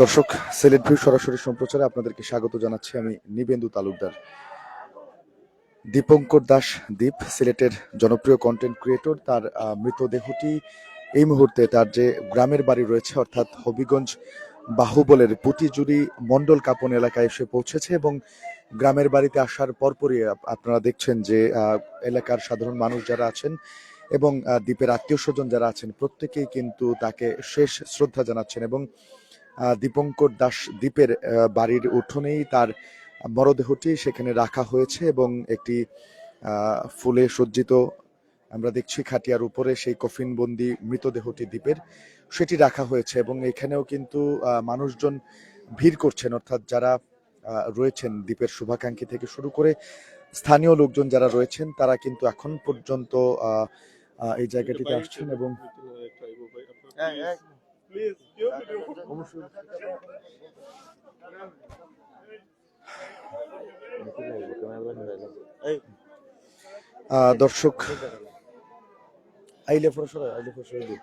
দর্শক, সিলেট ভিউ সরাসরি সম্প্রচারে আপনাদেরকে স্বাগত জানাচ্ছি আমি নিবেন্দু তালুকদার। দীপঙ্কর দাস দীপ, সিলেটের জনপ্রিয় কন্টেন্ট ক্রিয়েটর তার মৃতদেহটি এই মুহূর্তে তার যে গ্রামের বাড়ি রয়েছে, অর্থাৎ হবিগঞ্জ বাহুবলের পুটিজুড়ি মন্ডল কাপন এলাকায় এসে পৌঁছেছে এবং গ্রামের বাড়িতে আসার পরপরই আপনারা দেখছেন যে এলাকার সাধারণ মানুষ যারা আছেন এবং দ্বীপের আত্মীয় স্বজন যারা আছেন, প্রত্যেকেই কিন্তু তাকে শেষ শ্রদ্ধা জানাচ্ছেন এবং দীপঙ্কর দাস দ্বীপের বাড়ির উঠোনেই তার মরদেহটি সেখানে রাখা হয়েছে এবং একটি ফুলে সজ্জিত, আমরা দেখছি খাটিয়ার উপরে সেই কফিনবন্দি মৃতদেহটি দ্বীপের, সেটি রাখা হয়েছে এবং এখানেও কিন্তু মানুষজন ভিড় করছেন, অর্থাৎ যারা রয়েছেন দ্বীপের শুভাকাঙ্ক্ষী থেকে শুরু করে স্থানীয় লোকজন যারা রয়েছেন, তারা কিন্তু এখন পর্যন্ত এই জায়গাটিতে আসছেন এবং দর্শক আইলে ফরসরা আইলে দ্বীপ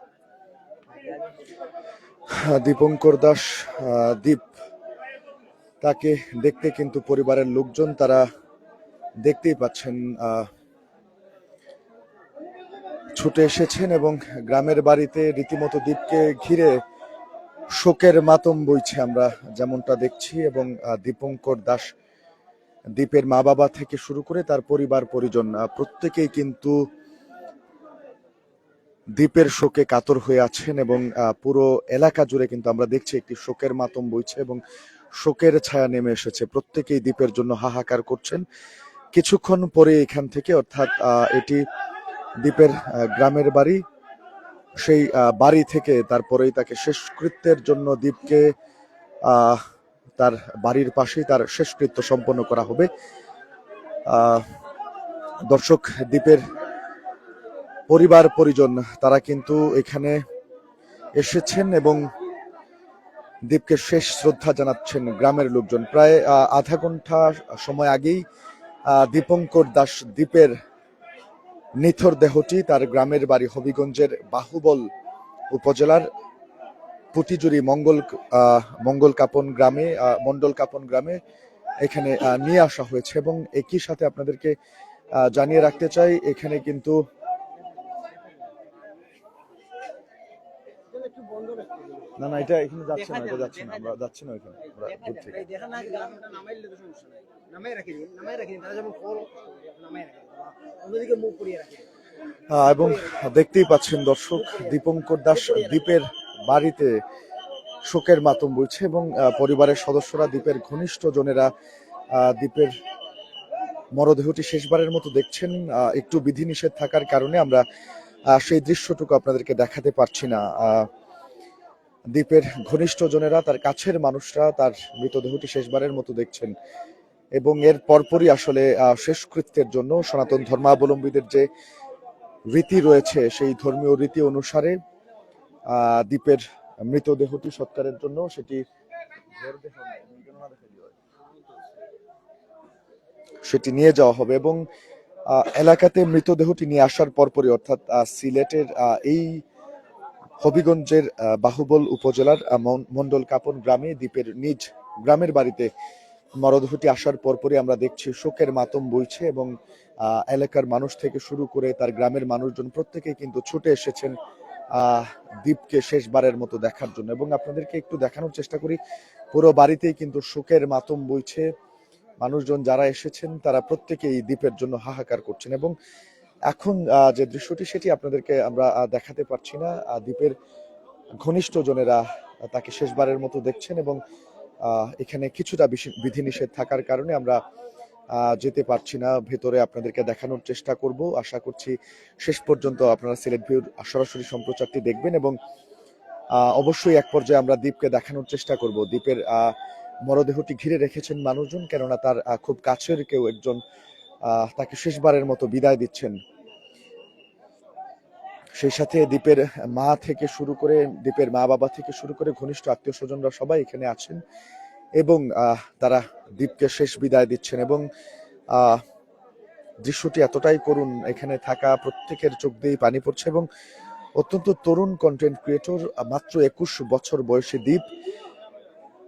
দীপঙ্কর দাস দ্বীপ তাকে দেখতে কিন্তু পরিবারের লোকজন তারা দেখতেই পাচ্ছেন আহ, ছুটে এসেছেন এবং গ্রামের বাড়িতে রীতিমতো দ্বীপকে ঘিরে শোকের মাতম বইছে আমরা যেমনটা দেখছি এবং দীপঙ্কর দাস দ্বীপের মা বাবা থেকে শুরু করে তার পরিবার, পরিজন প্রত্যেকেই কিন্তু দ্বীপের শোকে কাতর হয়ে আছেন এবং পুরো এলাকা জুড়ে কিন্তু আমরা দেখছি একটি শোকের মাতম বইছে এবং শোকের ছায়া নেমে এসেছে। প্রত্যেকেই দ্বীপের জন্য হাহাকার করছেন। কিছুক্ষণ পরে এখান থেকে অর্থাৎ এটি দ্বীপের গ্রামের বাড়ি। সেই বাড়ি থেকে তারপরেই তাকে শেষকৃত্যের জন্য দ্বীপকে তার বাড়ির পাশেই তার শেষকৃত্য সম্পন্ন করা হবে। দর্শক, দ্বীপের পরিবার, পরিজন, তারা কিন্তু এখানে এসেছেন এবং দ্বীপকে শেষ শ্রদ্ধা জানাচ্ছেন গ্রামের লোকজন। প্রায় আধা ঘণ্টা সময় আগেই দীপঙ্কর দাস দ্বীপের নিথর দেহটি তার গ্রামের বাড়ি হবিগঞ্জের বাহুবল উপজেলার পুটিজুরি মঙ্গল মঙ্গল কাপন গ্রামে মণ্ডল কাপন গ্রামে এখানে নিয়ে আসা হয়েছে এবং একই সাথে আপনাদেরকে জানিয়ে রাখতে চাই, এখানে কিন্তু না না এটা এখানে যাচ্ছে না এটা যাচ্ছে না আমরা যাচ্ছি না ওইখানে আমরা দূর থেকে দেখা না গ্রামটা নামাইলে তো সমস্যা নাই। নামাই রাখি নামাই রাখি তারা যেমন ফল নামাই রাখি অন্যদিকে মুখ করিয়ে রাখি দিন। এবং দেখতেই পাচ্ছেন দর্শক দীপঙ্কর দাস দ্বীপের বাড়িতে শোকের মাতম বইছে এবং পরিবারের সদস্যরা দ্বীপের ঘনিষ্ঠ জনেরা আহ, দ্বীপের মরদেহটি শেষবারের মতো দেখছেন একটু বিধিনিষেধ থাকার কারণে আমরা সেই দৃশ্যটুকু আপনাদেরকে দেখাতে পারছি না। আহ, দ্বীপের ঘনিষ্ঠ জনেরা, তার কাছের মানুষরা তার মৃতদেহটি শেষবারের মতো দেখছেন। এবং এর পরপরই আসলে শেষকৃত্যের জন্য সনাতন ধর্মাবলম্বীদের যে রীতি রয়েছে, সেই ধর্মীয় রীতি অনুসারে দ্বীপের মৃতদেহটি সৎকারের জন্য সেটি সেটি নিয়ে যাওয়া হবে এবং এলাকাতে মৃতদেহটি নিয়ে আসার পরপরই, অর্থাৎ সিলেটের এই হবিগঞ্জের বাহুবল উপজেলার মন- মন্ডল কাপন গ্রামে দ্বীপের নিজ গ্রামের বাড়িতে মরদেহটি আসার পরপরই আমরা দেখছি শোকের মাতম বইছে এবং এলাকার মানুষ থেকে শুরু করে তার গ্রামের মানুষজন প্রত্যেকেই কিন্তু ছুটে এসেছেন দ্বীপকে শেষবারের মতো দেখার জন্য। এবং আপনাদেরকে একটু দেখানোর চেষ্টা করি, পুরো বাড়িতেই কিন্তু শোকের মাতম বইছে। মানুষজন যারা এসেছেন তারা প্রত্যেকেই দ্বীপের জন্য হাহাকার করছেন এবং এখন যে দৃশ্যটি সেটি আপনাদেরকে আমরা দেখাতে পারছি না। দ্বীপের ঘনিষ্ঠ জনেরা তাকে শেষবারের মতো দেখছেন এবং এখানে কিছুটা বিধিনিষেধ থাকার কারণে আমরা যেতে পারছি না। ভেতরে আপনাদেরকে দেখানোর চেষ্টা করব। আশা করছি শেষ পর্যন্ত আপনারা সিলেট ভিউর সরাসরি সম্প্রচারটি দেখবেন এবং অবশ্যই এক পর্যায়ে আমরা দ্বীপকে দেখানোর চেষ্টা করব। দ্বীপের মরদেহটি ঘিরে রেখেছেন মানুষজন, কেননা তার খুব কাছের কেউ একজন তাকে শেষবারের মতো বিদায় দিচ্ছেন। সেই সাথে দ্বীপের মা থেকে শুরু করে দ্বীপের মা বাবা থেকে শুরু করে ঘনিষ্ঠ আত্মীয় স্বজনরা সবাই এখানে আছেন এবং তারা দ্বীপকে শেষ বিদায় দিচ্ছেন এবং দৃশ্যটি এতটাই করুণ, এখানে থাকা প্রত্যেকের চোখ দিয়েই পানি পড়ছে এবং অত্যন্ত তরুণ কন্টেন্ট ক্রিয়েটর মাত্র একুশ বছর বয়সী দ্বীপ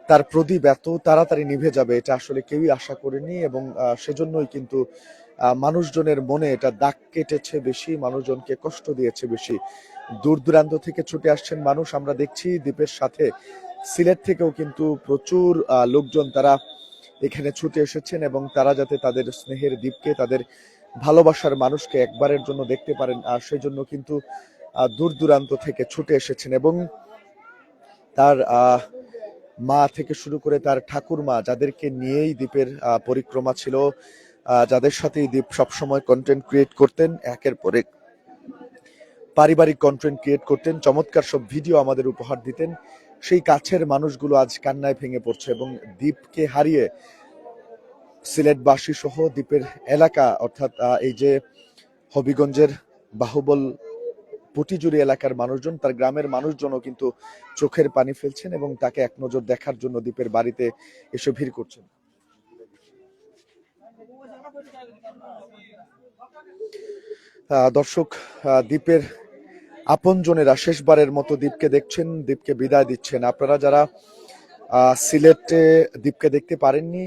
তার প্রদীপ এত তাড়াতাড়ি নিভে যাবে, এটা আসলে কেউই আশা করেনি এবং সেজন্যই কিন্তু মানুষজনের মনে এটা দাগ কেটেছে বেশি, মানুষজনকে কষ্ট দিয়েছে বেশি। দূর দূরান্ত থেকে ছুটে আসছেন মানুষ, আমরা দেখছি দ্বীপের সাথে। সিলেট থেকেও কিন্তু প্রচুর লোকজন তারা এখানে ছুটে এসেছেন এবং তারা যাতে তাদের স্নেহের দ্বীপকে, তাদের ভালোবাসার মানুষকে একবারের জন্য দেখতে পারেন। আর সেই জন্য কিন্তু দূর দূরান্ত থেকে ছুটে এসেছেন এবং তার মা থেকে শুরু করে তার ঠাকুরমা, যাদেরকে নিয়েই দ্বীপের পরিক্রমা ছিল যাদের সাথে দ্বীপ সবসময় কন্টেন্ট ক্রিয়েট করতেন, একের পর এক। পারিবারিক কন্টেন্ট ক্রিয়েট করতেন, চমৎকার সব ভিডিও আমাদের উপহার দিতেন। সেই কাছের মানুষগুলো আজ কান্নায় ভেঙে পড়ছে এবং দ্বীপকে হারিয়ে সিলেটবাসী সহ দ্বীপের এলাকা, অর্থাৎ এই যে হবিগঞ্জের বাহুবল পুটিজুড়ি এলাকার মানুষজন, তার গ্রামের মানুষজনও কিন্তু চোখের পানি ফেলছেন এবং তাকে এক নজর দেখার জন্য দ্বীপের বাড়িতে এসে ভিড় করছেন। দর্শক দ্বীপের আপনজনেরা শেষবারের মতো দ্বীপকে দেখছেন, দ্বীপকে বিদায় দিচ্ছেন। আপনারা যারা সিলেটে দ্বীপকে দেখতে পারেননি,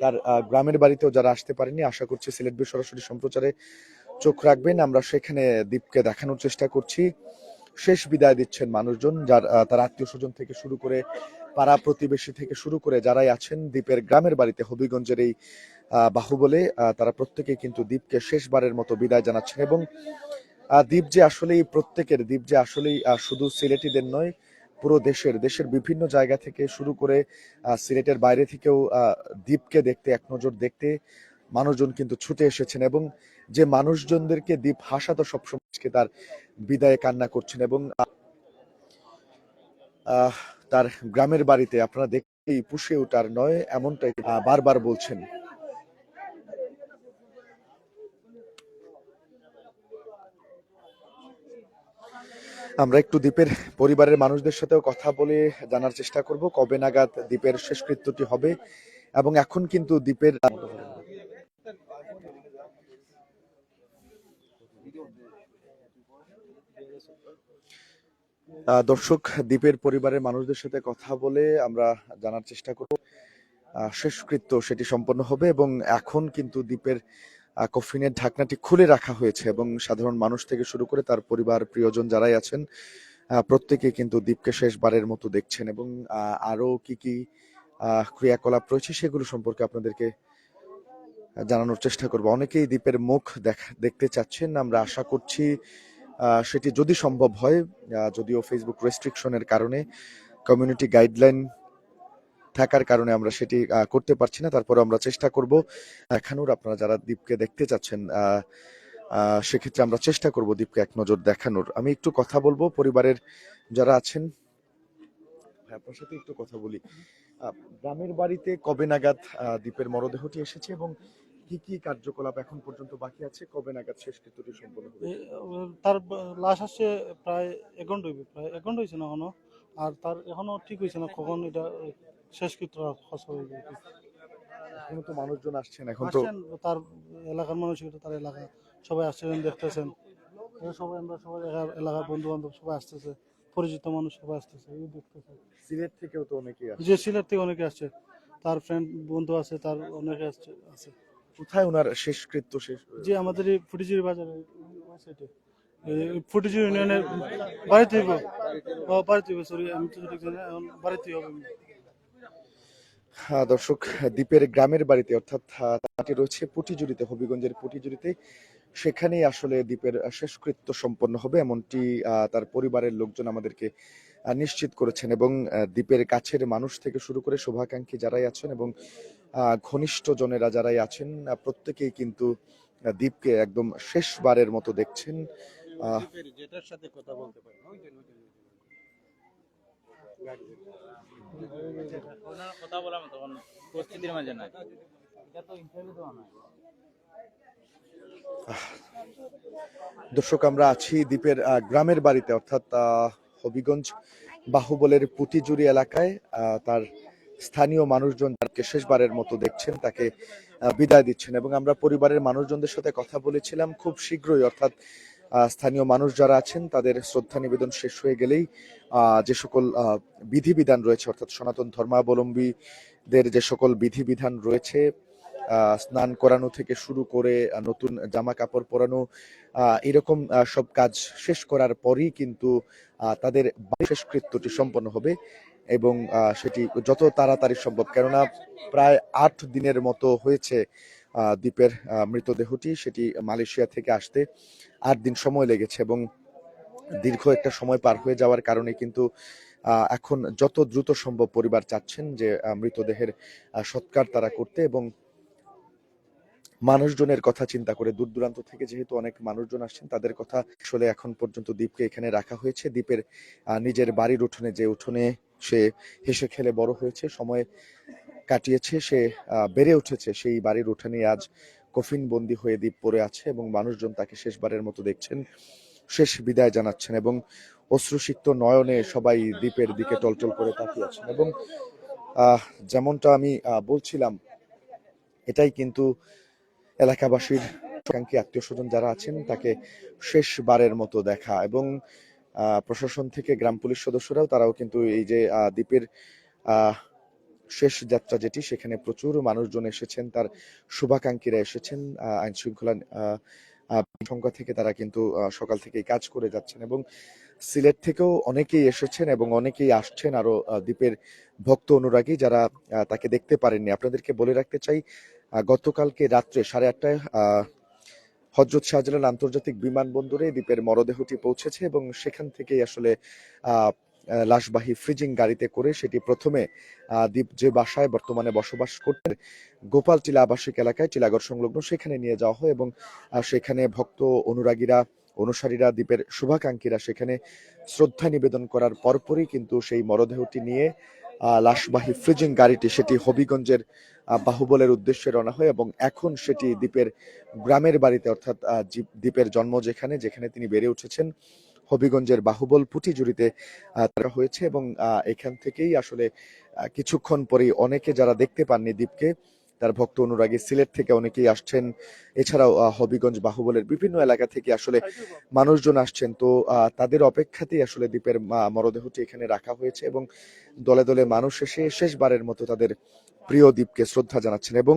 তার গ্রামের বাড়িতেও যারা আসতে পারেননি, আশা করছি সিলেট বি সরাসরি সম্প্রচারে চোখ রাখবেন। আমরা সেখানে দ্বীপকে দেখানোর চেষ্টা করছি। শেষ বিদায় দিচ্ছেন মানুষজন, যার তার আত্মীয় স্বজন থেকে শুরু করে পাড়া প্রতিবেশী থেকে শুরু করে যারাই আছেন, দ্বীপের গ্রামের বাড়িতে হবিগঞ্জের এই বাহুবলে তারা প্রত্যেকে কিন্তু দ্বীপকে শেষবারের মতো বিদায় জানাচ্ছেন এবং দ্বীপ যে আসলেই প্রত্যেকের দ্বীপ যে আসলেই শুধু সিলেটিদের নয়, পুরো দেশের দেশের বিভিন্ন জায়গা থেকে শুরু করে সিলেটের বাইরে থেকেও দ্বীপকে দেখতে, এক নজর দেখতে মানুষজন কিন্তু ছুটে এসেছেন এবং যে মানুষজনদেরকে দ্বীপ হাসাতো সবসময় আজকে তার বিদায়ে কান্না করছেন এবং তার গ্রামের বাড়িতে আপনারা দেখতেই পুষে ওঠার নয়, এমনটাই বারবার বলছেন। আমরা একটু দ্বীপের পরিবারের মানুষদের সাথেও কথা বলে জানার চেষ্টা করব কবে নাগাদ দ্বীপের শেষকৃত্যটি হবে এবং এখন কিন্তু দ্বীপের দর্শক, দ্বীপের পরিবারের মানুষদের সাথে কথা বলে আমরা জানার চেষ্টা করব। শেষকৃত্য সেটি সম্পন্ন হবে এবং এখন কিন্তু দ্বীপের কফিনের ঢাকনাটি খুলে রাখা হয়েছে এবং সাধারণ মানুষ থেকে শুরু করে তার পরিবার প্রিয়জন যারাই আছেন প্রত্যেকে কিন্তু দ্বীপকে শেষবারের মতো দেখছেন এবং আহ, আরও কি কি ক্রিয়াকলাপ রয়েছে সেগুলো সম্পর্কে আপনাদেরকে জানানোর চেষ্টা করব। অনেকেই দ্বীপের মুখ দেখা দেখতে চাচ্ছেন। আমরা আশা করছি সেটি যদি সম্ভব হয় যদিও ফেসবুক রেস্ট্রিকশনের কারণে কমিউনিটি গাইডলাইন থাকার কারণে আমরা সেটি করতে পারছি না। তারপরে আমরা চেষ্টা করব। দেখানোর আপনারা যারা দ্বীপকে দেখতে চাচ্ছেন সেক্ষেত্রে আমরা চেষ্টা করব দ্বীপকে এক নজর দেখানোর। আমি একটু কথা বলব, পরিবারের যারা আছেন। আপনার সাথে একটু কথা বলি। গ্রামের বাড়িতে কবে নাগাদ দ্বীপের মরদেহটি এসেছে এবং কি কি কার্যকলাপ এখন পর্যন্ত বাকি আছে? কবে নাগাদ শেষকৃত্যটি সম্পন্ন হবে? তার লাশ আসছে প্রায় এক ঘণ্টা প্রায় এক ঘণ্টা হয়েছে না এখনও? আর তার এখনও ঠিক হয়েছে না? কখন এটা শেষকৃত্য খস তো মানুষজন আসছেন এখন তো তার এলাকার মানুষ তার এলাকা। সবাই আসছেন দেখতেছেন। সবাই আমরা সবাই এলাকার- বন্ধু বান্ধব সবাই আসতেছে। পরিচিত মানুষ সবাই আসতেছে এই দেখতেছে সিলেট থেকেও তো আসছে। যে সিলেট থেকে অনেকে আসছে। তার ফ্রেন্ড বন্ধু আছে তার অনেকে আসছে আছে। কোথায় ওনার শেষকৃত্য শেষ যে আমাদের এই ফুটিজির বাজারে সাইডে ফুটিজির ইউনিয়নের বাড়িতে বাড়িতে সরি আমি তো জানি এখন বাড়িতে হবে। দর্শক, দ্বীপের গ্রামের বাড়িতে অর্থাৎ তাটি রয়েছে পুটিজুড়িতে হবিগঞ্জের পুটিজুড়িতে সেখানেই আসলে দ্বীপের শেষকৃত্য সম্পন্ন হবে এমনটি তার পরিবারের লোকজন আমাদেরকে নিশ্চিত করেছেন এবং দ্বীপের কাছের মানুষ থেকে শুরু করে শোভাকাঙ্ক্ষী যারাই আছেন এবং ঘনিষ্ঠ জনেরা যারাই আছেন প্রত্যেকেই কিন্তু দ্বীপকে একদম শেষবারের মতো দেখছেন। সাথে কথা বলতে পারি কথা বললাম তখন পরিস্থিতির মাঝে নাই। এটা তো ইন্টারভিউ দেওয়া নাই। দর্শক আমরা আছি দ্বীপের গ্রামের বাড়িতে অর্থাৎ হবিগঞ্জ বাহুবলের পুটিজুরি এলাকায়। তার স্থানীয় মানুষজন তাকে শেষবারের মতো দেখছেন তাকে বিদায় দিচ্ছেন। এবং আমরা পরিবারের মানুষজনদের সাথে কথা বলেছিলাম খুব শীঘ্রই অর্থাৎ স্থানীয় মানুষ যারা আছেন, তাদের শ্রদ্ধা নিবেদন শেষ হয়ে গেলেই যে সকল বিধিবিধান রয়েছে, অর্থাৎ সনাতন ধর্মাবলম্বীদের যে সকল বিধিবিধান রয়েছে স্নান করানো থেকে শুরু করে নতুন জামা কাপড় পরানো এরকম সব কাজ শেষ করার পরই কিন্তু তাদের শেষকৃত্যটি সম্পন্ন হবে এবং সেটি যত তাড়াতাড়ি সম্ভব। কেননা প্রায় আট দিনের মতো হয়েছে দ্বীপের মৃতদেহটি সেটি মালয়েশিয়া থেকে আসতে আট দিন সময় লেগেছে এবং দীর্ঘ একটা সময় পার হয়ে যাওয়ার কারণে কিন্তু এখন যত দ্রুত সম্ভব পরিবার চাচ্ছেন যে মৃতদেহের সৎকার তারা করতে এবং মানুষজনের কথা চিন্তা করে। দূর দূরান্ত থেকে যেহেতু অনেক মানুষজন আসছেন, তাদের কথা আসলে এখন পর্যন্ত দ্বীপকে এখানে রাখা হয়েছে। দ্বীপের নিজের বাড়ির উঠোনে যে উঠোনে সে হেসে খেলে বড় হয়েছে। সময় কাটিয়েছে, সে বেড়ে উঠেছে। সেই বাড়ির উঠানে আজ কফিন বন্দি হয়ে দ্বীপ পড়ে আছে এবং মানুষজন তাকে শেষবারের মতো দেখছেন। শেষ বিদায় জানাচ্ছেন এবং অশ্রুসিক্ত নয়নে সবাই দ্বীপের দিকে টলটল করে তাকিয়ে আছেন এবং যেমনটা আমি বলছিলাম, এটাই কিন্তু এলাকাবাসীর আকাঙ্ক্ষী আত্মীয় স্বজন যারা আছেন তাকে শেষবারের মতো দেখা এবং প্রশাসন থেকে গ্রাম পুলিশ সদস্যরাও তারাও কিন্তু এই যে দ্বীপের শেষ যাত্রা যেটি, সেখানে প্রচুর মানুষজন এসেছেন, তার শুভাকাঙ্ক্ষীরা এসেছেন আইন শৃঙ্খলা সংখ্যা থেকে তারা কিন্তু সকাল থেকেই কাজ করে যাচ্ছেন এবং সিলেট থেকেও অনেকেই এসেছেন এবং অনেকেই আসছেন আরও দ্বীপের ভক্ত অনুরাগী যারা তাকে দেখতে পারেননি। আপনাদেরকে বলে রাখতে চাই গতকালকে রাত্রে সাড়ে আটটায় হজরত শাহজালাল আন্তর্জাতিক বিমানবন্দরে দ্বীপের মরদেহটি পৌঁছেছে এবং সেখান থেকেই আসলে লাশবাহী ফ্রিজিং গাড়িতে করে সেটি প্রথমে দ্বীপ যে বাসায় বর্তমানে বসবাস করতেন গোপাল টিলা আবাসিক এলাকায় টিলাগড় সংলগ্ন সেখানে নিয়ে যাওয়া হয় এবং সেখানে ভক্ত অনুরাগীরা, অনুসারীরা দ্বীপের শুভাকাঙ্ক্ষীরা সেখানে শ্রদ্ধা নিবেদন করার পরপরই কিন্তু সেই মরদেহটি নিয়ে লাশবাহী ফ্রিজিং গাড়িটি সেটি হবিগঞ্জের বাহুবলের উদ্দেশ্যে রওনা হয় এবং এখন সেটি দ্বীপের গ্রামের বাড়িতে অর্থাৎ দ্বীপের জন্ম যেখানে যেখানে তিনি বেড়ে উঠেছেন। হবিগঞ্জের বাহুবল পুটিজুড়িতে আহ, তারা হয়েছে এবং এখান থেকেই আসলে কিছুক্ষণ পরেই অনেকে যারা দেখতে পাননি দ্বীপকে তার ভক্ত অনুরাগী সিলেট থেকে অনেকেই আসছেন। এছাড়াও হবিগঞ্জ বাহুবলের বিভিন্ন এলাকা থেকে আসলে মানুষজন আসছেন। তো তাদের অপেক্ষাতেই আসলে দ্বীপের মরদেহটি এখানে রাখা হয়েছে এবং দলে দলে মানুষ এসে শেষবারের মতো তাদের প্রিয় দ্বীপকে শ্রদ্ধা জানাচ্ছেন এবং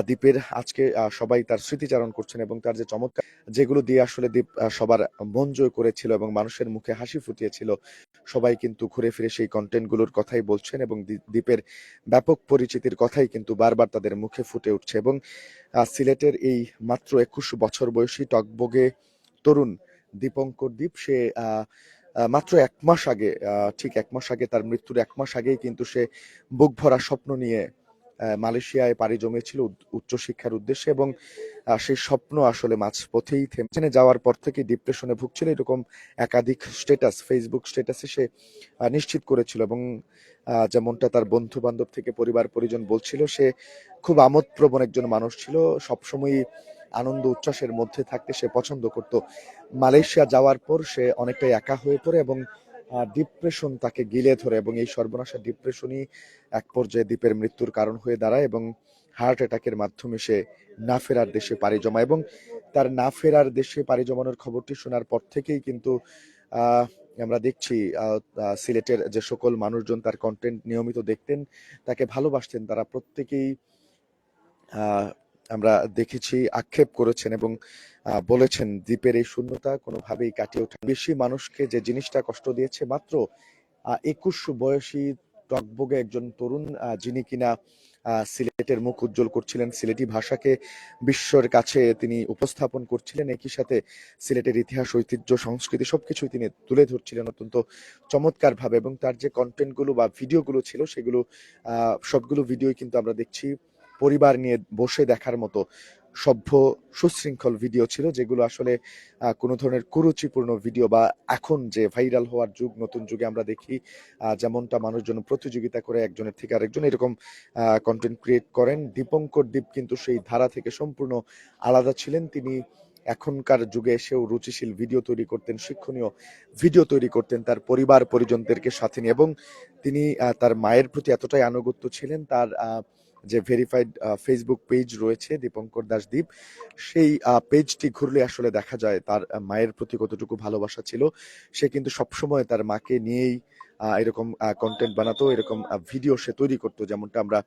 দ্বীপের আজকে সবাই তার স্মৃতিচারণ করছেন এবং তার যে চমৎকার, যেগুলো দিয়ে আসলে দ্বীপ সবার মন জয় করেছিল এবং মানুষের মুখে হাসি ফুটিয়েছিল, সবাই কিন্তু ঘুরে ফিরে সেই কন্টেন্টগুলোর কথাই বলছেন এবং দ্বী- দ্বীপের ব্যাপক পরিচিতির কথাই কিন্তু বারবার তাদের মুখে ফুটে উঠছে এবং সিলেটের এই মাত্র একুশ বছর বয়সী টকবগে তরুণ দীপঙ্কর দ্বীপ সে মাত্র এক মাস আগে ঠিক এক মাস আগে, তার মৃত্যুর এক মাস আগেই কিন্তু সে বুক ভরা স্বপ্ন নিয়ে মালয়েশিয়ায় পাড়ি জমিয়েছিল উচ্চশিক্ষার উদ্দেশ্যে এবং সেই স্বপ্ন আসলে মাঝপথেই থেমে যাওয়ার পর থেকে ডিপ্রেশনে ভুগছিল। এরকম একাধিক স্ট্যাটাস, ফেসবুক স্ট্যাটাসে সে নিশ্চিত করেছিল এবং যেমনটা তার বন্ধু বান্ধব থেকে পরিবার পরিজন বলছিল, সে খুব আমোদপ্রবণ একজন মানুষ ছিল। সবসময়ই আনন্দ, উচ্ছ্বাসের মধ্যে থাকতে সে পছন্দ করত। মালয়েশিয়া যাওয়ার পর সে অনেকটাই একা হয়ে পড়ে এবং ডিপ্রেশন তাকে গিলে ধরে এবং এই সর্বনাশা ডিপ্রেশনই এক পর্যায়ে দ্বীপের মৃত্যুর কারণ হয়ে দাঁড়ায় এবং হার্ট অ্যাটাকের মাধ্যমে সে না ফেরার দেশে পাড়ি জমায় এবং তার না ফেরার দেশে পাড়ি জমানোর খবরটি শোনার পর থেকেই কিন্তু আমরা দেখছি সিলেটের যে সকল মানুষজন তার কন্টেন্ট নিয়মিত দেখতেন, তাকে ভালোবাসতেন। তারা প্রত্যেকেই আমরা দেখেছি আক্ষেপ করেছেন এবং বলেছেন দ্বীপের এই শূন্যতা কোনোভাবেই কাটিয়ে ওঠা বেশি মানুষকে যে জিনিসটা কষ্ট দিয়েছে মাত্র একুশ বয়সী টকবগে একজন তরুণ যিনি কিনা সিলেটের মুখ উজ্জ্বল করছিলেন, সিলেটি ভাষাকে বিশ্বর কাছে তিনি উপস্থাপন করছিলেন। একই সাথে সিলেটের ইতিহাস, ঐতিহ্য, সংস্কৃতি সবকিছুই তিনি তুলে ধরছিলেন অত্যন্ত চমৎকার ভাবে এবং তার যে কন্টেন্টগুলো বা ভিডিওগুলো ছিল সেগুলো সবগুলো ভিডিওই কিন্তু আমরা দেখছি। পরিবার নিয়ে বসে দেখার মতো সভ্য সুশৃঙ্খল ভিডিও ছিল যেগুলো আসলে কোনো ধরনের কুরুচিপূর্ণ ভিডিও বা এখন যে ভাইরাল হওয়ার যুগ নতুন যুগে আমরা দেখি যেমনটা মানুষজন প্রতিযোগিতা করে একজনের থেকে আরেকজন এরকম কন্টেন্ট ক্রিয়েট করেন। দীপঙ্কর দীপ কিন্তু সেই ধারা থেকে সম্পূর্ণ আলাদা ছিলেন। তিনি এখনকার যুগে এসেও রুচিশীল ভিডিও তৈরি করতেন শিক্ষণীয় ভিডিও তৈরি করতেন তার পরিবার পরিজনদেরকে সাথে নিয়ে এবং তিনি তার মায়ের প্রতি এতটাই আনুগত্য ছিলেন তার আহ, যে ভেরিফাইড ফেসবুক পেজ রয়েছে দীপঙ্কর দাস দীপ সেই পেজটি ঘুরলে আসলে দেখা যায় তার মায়ের প্রতি কতটুকু ভালোবাসা ছিল। সে কিন্তু সবসময় তার মাকে নিয়েই এরকম কন্টেন্ট বানাতো, এরকম ভিডিও সে তৈরি করতো যেমনটা আমরা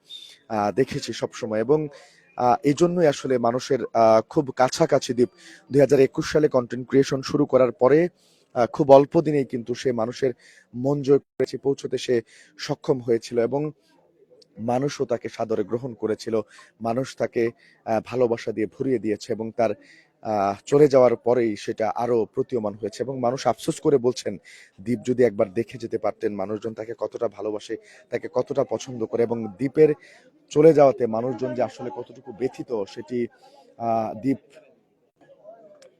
দেখেছি সবসময়। এবং এই জন্যই আসলে মানুষের খুব কাছাকাছি দ্বীপ দুই হাজার একুশ সালে কন্টেন্ট ক্রিয়েশন শুরু করার পরে খুব অল্প দিনেই কিন্তু সে মানুষের মন জয় করেছে পৌঁছতে সে সক্ষম হয়েছিল। এবং মানুষও তাকে সাদরে গ্রহণ করেছিল। মানুষ তাকে ভালোবাসা দিয়ে ভরিয়ে দিয়েছে এবং তার চলে যাওয়ার পরেই সেটা আরও প্রতীয়মান হয়েছে এবং মানুষ আফসোস করে বলছেন, দ্বীপ যদি একবার দেখে যেতে পারতেন মানুষজন তাকে কতটা ভালোবাসে, তাকে কতটা পছন্দ করে এবং দ্বীপের চলে যাওয়াতে মানুষজন যে আসলে কতটুকু ব্যথিত সেটি দ্বীপ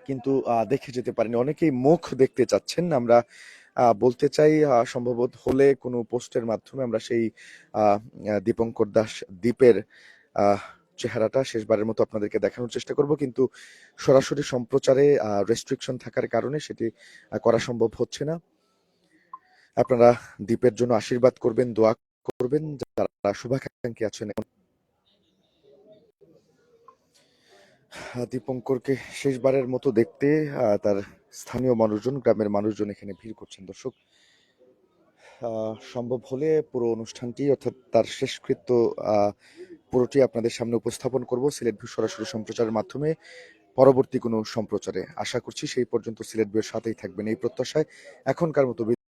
কিন্তু দেখে যেতে পারেনি। অনেকেই মুখ দেখতে চাচ্ছেন, আমরা বলতে চাই সম্ভবত হলে কোনো পোস্টের মাধ্যমে আমরা সেই দীপঙ্কর দাস দ্বীপের চেহারাটা শেষবারের মতো আপনাদেরকে দেখানোর চেষ্টা করব। কিন্তু সরাসরি সম্প্রচারে রেস্ট্রিকশন থাকার কারণে সেটি করা সম্ভব হচ্ছে না। আপনারা দ্বীপের জন্য আশীর্বাদ করবেন, দোয়া করবেন, যারা শুভাকাঙ্ক্ষী আছেন। দীপঙ্করকে শেষবারের মতো দেখতে তার স্থানীয় মানুষজন, গ্রামের মানুষজন এখানে ভিড় করছেন। দর্শক সম্ভব হলে পুরো অনুষ্ঠানটি, অর্থাৎ তার শেষকৃত্য পুরোটি আপনাদের সামনে উপস্থাপন করব সিলেট ভিউ সরাসরি সম্প্রচারের মাধ্যমে। পরবর্তী কোনো সম্প্রচারে আশা করছি সেই পর্যন্ত সিলেট ভিউর সাথেই থাকবেন এই প্রত্যাশায়। এখনকার মতো